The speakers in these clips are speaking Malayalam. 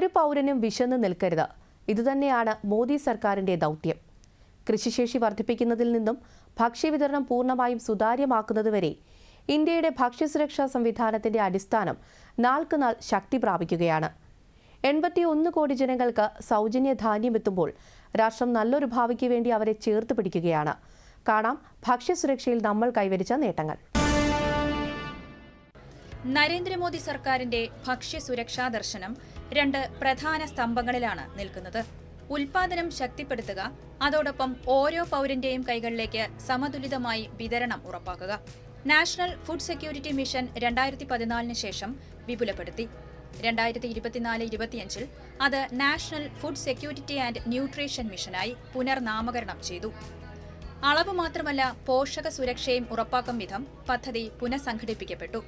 ഒരു പൗരനും വിശന്ന് നിൽക്കരുത്. ഇതുതന്നെയാണ് മോദി സർക്കാരിന്റെ ദൗത്യം. കൃഷിശേഷി വർദ്ധിപ്പിക്കുന്നതിൽ നിന്നും ഭക്ഷ്യവിതരണം പൂർണമായും സുതാര്യമാക്കുന്നതുവരെ ഇന്ത്യയുടെ ഭക്ഷ്യസുരക്ഷാ സംവിധാനത്തിന്റെ അടിസ്ഥാനം നാൾക്കുനാൾ ശക്തി പ്രാപിക്കുകയാണ്. എൺപത്തി ഒന്ന് കോടി ജനങ്ങൾക്ക് സൗജന്യ ധാന്യം എത്തുമ്പോൾ രാഷ്ട്രം നല്ലൊരു ഭാവിക്ക് വേണ്ടി അവരെ ചേർത്ത് പിടിക്കുകയാണ്. കാണാം ഭക്ഷ്യസുരക്ഷയിൽ നമ്മൾ കൈവരിച്ച നേട്ടങ്ങൾ. നരേന്ദ്രമോദി സർക്കാരിന്റെ ഭക്ഷ്യസുരക്ഷാ ദർശനം രണ്ട് പ്രധാന സ്തംഭങ്ങളിലാണ് നിൽക്കുന്നത്. ഉൽപാദനം ശക്തിപ്പെടുത്തുക അതോടൊപ്പം ഓരോ പൗരന്റെയും കൈകളിലേക്ക് സമതുലിതമായി വിതരണം ഉറപ്പാക്കുക. നാഷണൽ ഫുഡ് സെക്യൂരിറ്റി മിഷൻ രണ്ടായിരത്തി പതിനാലിന് ശേഷം വിപുലപ്പെടുത്തി. രണ്ടായിരത്തി ഇരുപത്തിനാല് ഇരുപത്തിയഞ്ചിൽ അത് national food security and nutrition മിഷനായി പുനർനാമകരണം ചെയ്തു. അളവ് മാത്രമല്ല പോഷക സുരക്ഷയും ഉറപ്പാക്കും വിധം പദ്ധതി പുനഃസംഘടിപ്പിക്കപ്പെട്ടു.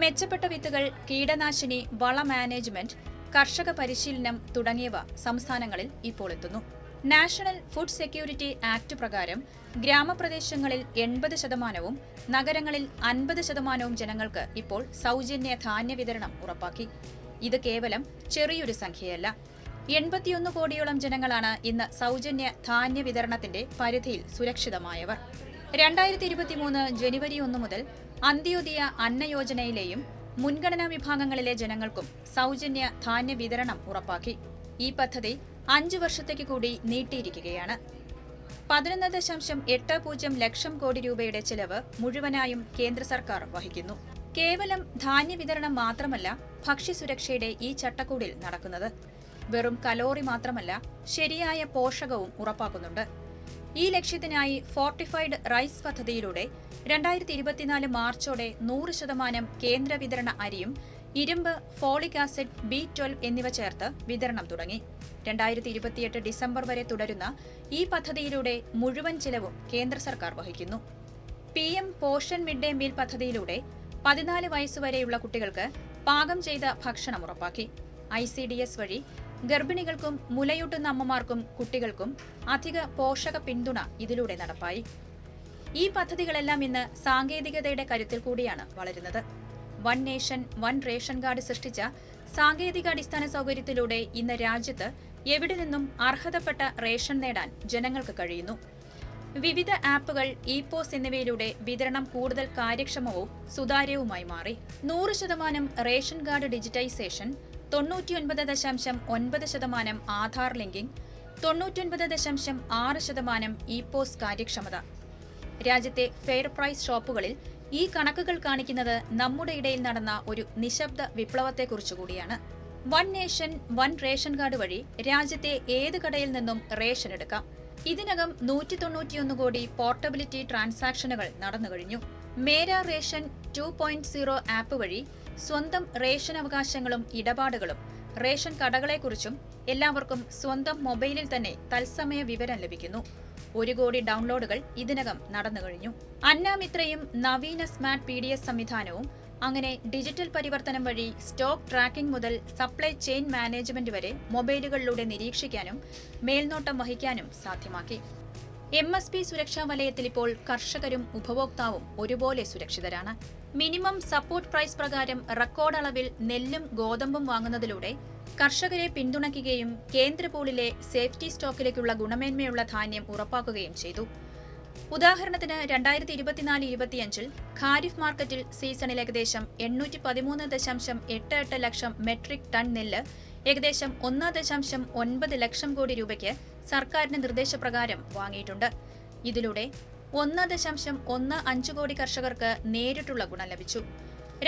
മെച്ചപ്പെട്ട വിത്തുകൾ കീടനാശിനി വള മാനേജ്മെന്റ് കർഷക പരിശീലനം തുടങ്ങിയവ സംസ്ഥാനങ്ങളിൽ ഇപ്പോൾ എത്തുന്നു. നാഷണൽ ഫുഡ് സെക്യൂരിറ്റി ആക്ട് പ്രകാരം ഗ്രാമപ്രദേശങ്ങളിൽ എൺപത് ശതമാനവും നഗരങ്ങളിൽ അൻപത് ശതമാനവും ജനങ്ങൾക്ക് ഇപ്പോൾ സൗജന്യ ധാന്യ വിതരണം ഉറപ്പാക്കി. ഇത് കേവലം ചെറിയൊരു സംഖ്യയല്ല. എൺപത്തിയൊന്ന് കോടിയോളം ജനങ്ങളാണ് ഇന്ന് സൗജന്യ ധാന്യ വിതരണത്തിന്റെ പരിധിയിൽ സുരക്ഷിതമായവർ. രണ്ടായിരത്തി ഇരുപത്തി മൂന്ന് ജനുവരി ഒന്ന് മുതൽ അന്ത്യോദയ അന്നയോജനയിലെയും മുൻഗണനാ വിഭാഗങ്ങളിലെ ജനങ്ങൾക്കും സൗജന്യ ധാന്യ വിതരണം ഉറപ്പാക്കി. ഈ പദ്ധതി അഞ്ചു വർഷത്തേക്ക് കൂടി നീട്ടിയിരിക്കുകയാണ്. പതിനൊന്ന് ദശാംശം എട്ട് പൂജ്യം ലക്ഷം കോടി രൂപയുടെ ചെലവ് മുഴുവനായും കേന്ദ്ര സർക്കാർ വഹിക്കുന്നു. കേവലം ധാന്യ വിതരണം മാത്രമല്ല ഭക്ഷ്യസുരക്ഷയുടെ ഈ ചട്ടക്കൂടിൽ നടക്കുന്നത്. വെറും കലോറി മാത്രമല്ല ശരിയായ പോഷകവും ഉറപ്പാക്കുന്നുണ്ട്. ഈ ലക്ഷ്യത്തിനായി ഫോർട്ടിഫൈഡ് റൈസ് പദ്ധതിയിലൂടെ രണ്ടായിരത്തി ഇരുപത്തിനാല് മാർച്ചോടെ നൂറ് ശതമാനം കേന്ദ്ര വിതരണ അരിയും ഇരുമ്പ് ഫോളിക് ആസിഡ് ബി ട്വൽവ് എന്നിവ ചേർത്ത് വിതരണം തുടങ്ങി. രണ്ടായിരത്തി ഇരുപത്തിയെട്ട് ഡിസംബർ വരെ തുടരുന്ന ഈ പദ്ധതിയിലൂടെ മുഴുവൻ ചിലവും കേന്ദ്ര സർക്കാർ വഹിക്കുന്നു. P M Poshan mid day meal പദ്ധതിയിലൂടെ പതിനാല് വയസ്സുവരെയുള്ള കുട്ടികൾക്ക് പാകം ചെയ്ത ഭക്ഷണം ഉറപ്പാക്കി. ഐ സി ഡി എസ് വഴി ഗർഭിണികൾക്കും മുലയൂട്ടുന്ന അമ്മമാർക്കും കുട്ടികൾക്കും അധിക പോഷക പിന്തുണ ഇതിലൂടെ നടപ്പായി. ഈ പദ്ധതികളെല്ലാം ഇന്ന് സാങ്കേതികതയുടെ കരുത്തിൽ കൂടിയാണ് വളരുന്നത്. One nation one ration card സൃഷ്ടിച്ച സാങ്കേതിക അടിസ്ഥാന സൗകര്യത്തിലൂടെ ഇന്ന് രാജ്യത്ത് എവിടെ നിന്നും അർഹതപ്പെട്ട റേഷൻ നേടാൻ ജനങ്ങൾക്ക് കഴിയുന്നു. വിവിധ ആപ്പുകൾ ഇ പോസ് എന്നിവയിലൂടെ വിതരണം കൂടുതൽ കാര്യക്ഷമവും സുതാര്യവുമായി മാറി. നൂറ് ശതമാനം റേഷൻ കാർഡ് ഡിജിറ്റൈസേഷൻ തൊണ്ണൂറ്റിയൊൻപത് ദശാംശം ഒൻപത് ശതമാനം ആധാർ ലിങ്കിംഗ് തൊണ്ണൂറ്റൊൻപത് ദശാംശം ആറ് ശതമാനം ഇ പോസ് കാര്യക്ഷമത. രാജ്യത്തെ ഫെയർ പ്രൈസ് ഷോപ്പുകളിൽ ഈ കണക്കുകൾ കാണിക്കുന്നത് നമ്മുടെ ഇടയിൽ നടന്ന ഒരു നിശബ്ദ വിപ്ലവത്തെക്കുറിച്ചുകൂടിയാണ് one nation one ration card വഴി രാജ്യത്തെ ഏത് കടയിൽ നിന്നും റേഷൻ എടുക്കാം? ഇതിനകം നൂറ്റി തൊണ്ണൂറ്റിയൊന്ന് കോടി പോർട്ടബിലിറ്റി ട്രാൻസാക്ഷനുകൾ നടന്നു കഴിഞ്ഞു Mera ration two point zero app വഴി സ്വന്തം റേഷൻ അവകാശങ്ങളും ഇടപാടുകളും റേഷൻ കടകളെക്കുറിച്ചും എല്ലാവർക്കും സ്വന്തം മൊബൈലിൽ തന്നെ തത്സമയ വിവരം ലഭിക്കുന്നു. ഒരു കോടി ഡൗൺലോഡുകൾ ഇതിനകം നടന്നു കഴിഞ്ഞു. അന്നാമിത്രയും നവീന സ്മാർട്ട് പി ഡി എസ് സംവിധാനവും അങ്ങനെ ഡിജിറ്റൽ പരിവർത്തനം വഴി സ്റ്റോക്ക് ട്രാക്കിംഗ് മുതൽ സപ്ലൈ ചെയിൻ മാനേജ്മെന്റ് വരെ മൊബൈലുകളിലൂടെ നിരീക്ഷിക്കാനും മേൽനോട്ടം വഹിക്കാനും സാധ്യമാക്കി. എം എസ് പി സുരക്ഷാ വലയത്തിൽ ഇപ്പോൾ കർഷകരും ഉപഭോക്താവും ഒരുപോലെ സുരക്ഷിതരാണ്. മിനിമം സപ്പോർട്ട് പ്രൈസ് പ്രകാരം റെക്കോർഡ് അളവിൽ നെല്ലും ഗോതമ്പും വാങ്ങുന്നതിലൂടെ കർഷകരെ പിന്തുണയ്ക്കുകയും കേന്ദ്ര പൂളിലെ സേഫ്റ്റി സ്റ്റോക്കിലേക്കുള്ള ഗുണമേന്മയുള്ള ധാന്യം ഉറപ്പാക്കുകയും ചെയ്തു. ഉദാഹരണത്തിന് രണ്ടായിരത്തി ഇരുപത്തിനാല് ഇരുപത്തിയഞ്ചിൽ ഖാരിഫ് മാർക്കറ്റിൽ സീസണിൽ ഏകദേശം എണ്ണൂറ്റി പതിമൂന്ന് ദശാംശം എട്ട് എട്ട് ലക്ഷം മെട്രിക് ടൺ നെല്ല് ഏകദേശം ഒന്ന് ദശാംശം ഒൻപത് ലക്ഷം കോടി രൂപയ്ക്ക് സർക്കാരിന്റെ നിർദ്ദേശപ്രകാരം വാങ്ങിയിട്ടുണ്ട്. ഇതിലൂടെ ഒന്ന് ദശാംശം ഒന്ന് അഞ്ച് കോടി കർഷകർക്ക് നേരിട്ടുള്ള ഗുണം ലഭിച്ചു.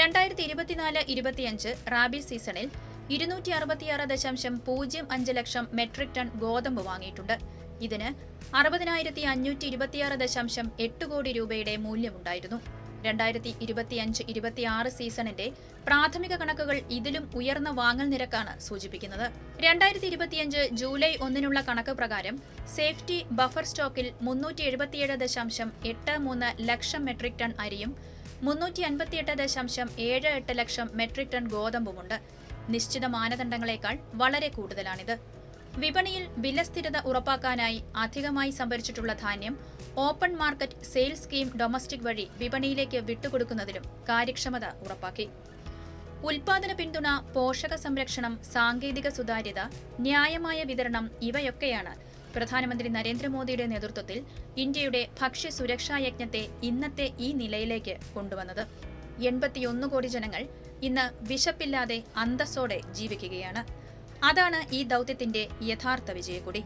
രണ്ടായിരത്തി ഇരുപത്തിനാല് ഇരുപത്തിയഞ്ച് റാബി സീസണിൽ ഇരുന്നൂറ്റി അറുപത്തിയാറ് ദശാംശം പൂജ്യം അഞ്ച് ലക്ഷം മെട്രിക് ടൺ ഗോതമ്പ് വാങ്ങിയിട്ടുണ്ട്. ഇതിന് അറുപതിനായിരത്തി അഞ്ഞൂറ്റി ഇരുപത്തിയാറ് ദശാംശം എട്ട് കോടി രൂപയുടെ മൂല്യമുണ്ടായിരുന്നു. രണ്ടായിരത്തി ഇരുപത്തിയഞ്ച് ഇരുപത്തിയാറ് സീസണിന്റെ പ്രാഥമിക കണക്കുകൾ ഇതിലും ഉയർന്ന വാങ്ങൽ നിരക്കാണ് സൂചിപ്പിക്കുന്നത്. രണ്ടായിരത്തി ഇരുപത്തിയഞ്ച് ജൂലൈ ഒന്നിനുള്ള കണക്ക് പ്രകാരം സേഫ്റ്റി ബഫർ സ്റ്റോക്കിൽ മുന്നൂറ്റി എഴുപത്തിയേഴ് ദശാംശം എട്ട് മൂന്ന് ലക്ഷം മെട്രിക് ടൺ അരിയും മുന്നൂറ്റി അൻപത്തിയെട്ട് ദശാംശം ഏഴ് എട്ട് ലക്ഷം മെട്രിക് ടൺ ഗോതമ്പുമുണ്ട്. നിശ്ചിത മാനദണ്ഡങ്ങളെക്കാൾ വളരെ കൂടുതലാണിത്. വിപണിയിൽ വിലസ്ഥിരത ഉറപ്പാക്കാനായി അധികമായി സംഭരിച്ചിട്ടുള്ള ധാന്യം open market sales scheme domestic വഴി വിപണിയിലേക്ക് വിട്ടുകൊടുക്കുന്നതിലും കാര്യക്ഷമത ഉറപ്പാക്കി. ഉൽപാദന പിന്തുണ പോഷക സംരക്ഷണം സാങ്കേതിക സുതാര്യത ന്യായമായ വിതരണം ഇവയൊക്കെയാണ് പ്രധാനമന്ത്രി നരേന്ദ്രമോദിയുടെ നേതൃത്വത്തിൽ ഇന്ത്യയുടെ ഭക്ഷ്യ സുരക്ഷാ യജ്ഞത്തെ ഇന്നത്തെ ഈ നിലയിലേക്ക് കൊണ്ടുവന്നത്. എൺപത്തിയൊന്ന് കോടി ജനങ്ങൾ ഇന്ന് വിശപ്പില്ലാതെ അന്തസ്സോടെ ജീവിക്കുകയാണ്. അതാണ് ഈ ദൗത്യത്തിന്റെ യഥാർത്ഥ വിജയക്കൊടി.